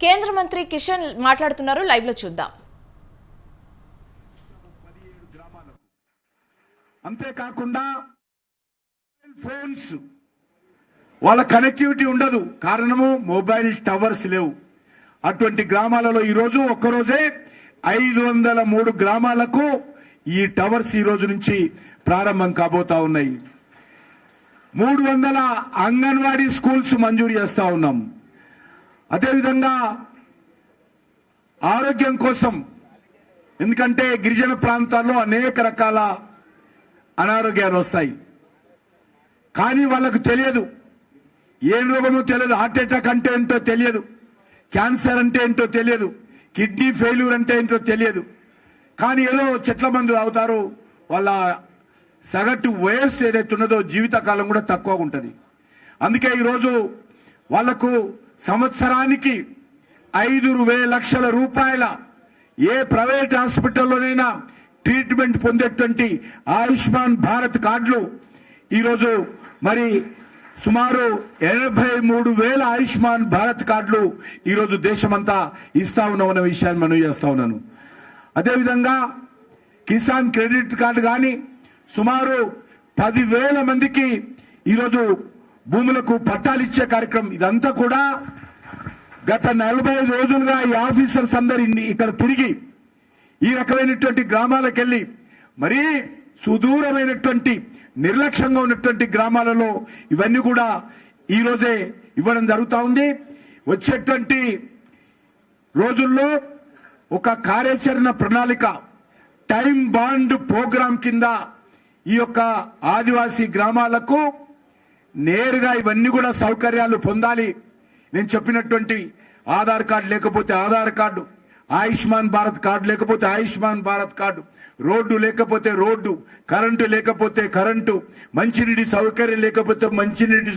కేంద్ర మంత్రి కిషన్ మాట్లాడుతున్నారు. లైవ్లో చూద్దాం. అంతేకాకుండా ఫోన్స్ వాళ్ళ కనెక్టివిటీ ఉండదు. కారణము మొబైల్ టవర్స్ లేవు. అటువంటి గ్రామాలలో ఈరోజు ఒక్కరోజే ఐదు వందల మూడు గ్రామాలకు ఈ టవర్స్ ఈ రోజు నుంచి ప్రారంభం కాబోతా ఉన్నాయి. మూడు వందల అంగన్వాడీ స్కూల్స్ మంజూరు చేస్తా ఉన్నాం. అదేవిధంగా ఆరోగ్యం కోసం ఎందుకంటే గిరిజన ప్రాంతాల్లో అనేక రకాల అనారోగ్యాలు వస్తాయి. కానీ వాళ్ళకు తెలియదు. ఏం రోగమో తెలియదు. హార్ట్ అటాక్ అంటే ఏంటో తెలియదు. క్యాన్సర్ అంటే ఏంటో తెలియదు. కిడ్నీ ఫెయిల్యూర్ అంటే ఏంటో తెలియదు. కానీ ఏదో చెట్ల మందు అవుతారు వాళ్ళ సగటు వయస్సు ఏదైతే ఉన్నదో జీవితకాలం కూడా తక్కువ ఉంటుంది. అందుకే ఈరోజు వాళ్ళకు సంవత్సరానికి ఐదు వేల లక్షల రూపాయల ఏ ప్రైవేట్ హాస్పిటల్లోనైనా ట్రీట్మెంట్ పొందేటువంటి ఆయుష్మాన్ భారత్ కార్డులు ఈరోజు మరి సుమారు ఎనభై మూడు వేల ఆయుష్మాన్ భారత్ కార్డులు ఈరోజు దేశమంతా ఇస్తా ఉన్నామన్న విషయాన్ని మనం చేస్తా ఉన్నాను. అదేవిధంగా కిసాన్ క్రెడిట్ కార్డు కానీ సుమారు పదివేల మందికి ఈరోజు భూములకు పట్టాలు ఇచ్చే కార్యక్రమం. ఇదంతా కూడా గత నలభై రోజులుగా ఈ ఆఫీసర్స్ అందరు ఇక్కడ తిరిగి ఈ రకమైనటువంటి గ్రామాలకు వెళ్ళి మరీ సుదూరమైనటువంటి నిర్లక్ష్యంగా ఉన్నటువంటి గ్రామాలలో ఇవన్నీ కూడా ఈ రోజే ఇవ్వడం జరుగుతూ ఉంది. వచ్చేటువంటి రోజుల్లో ఒక కార్యాచరణ ప్రణాళిక టైం బాండ్ ప్రోగ్రాం కింద ఈ యొక్క ఆదివాసీ గ్రామాలకు నేరుగా ఇవన్నీ కూడా సౌకర్యాలు పొందాలి. నేను చెప్పినటువంటి ఆధార్ కార్డు లేకపోతే ఆధార్ కార్డు ఆయుష్మాన్ భారత్ కార్డు లేకపోతే ఆయుష్మాన్ భారత్ కార్డు రోడ్డు లేకపోతే రోడ్డు కరెంటు లేకపోతే కరెంటు మంచినీటి సౌకర్యం లేకపోతే మంచినీటి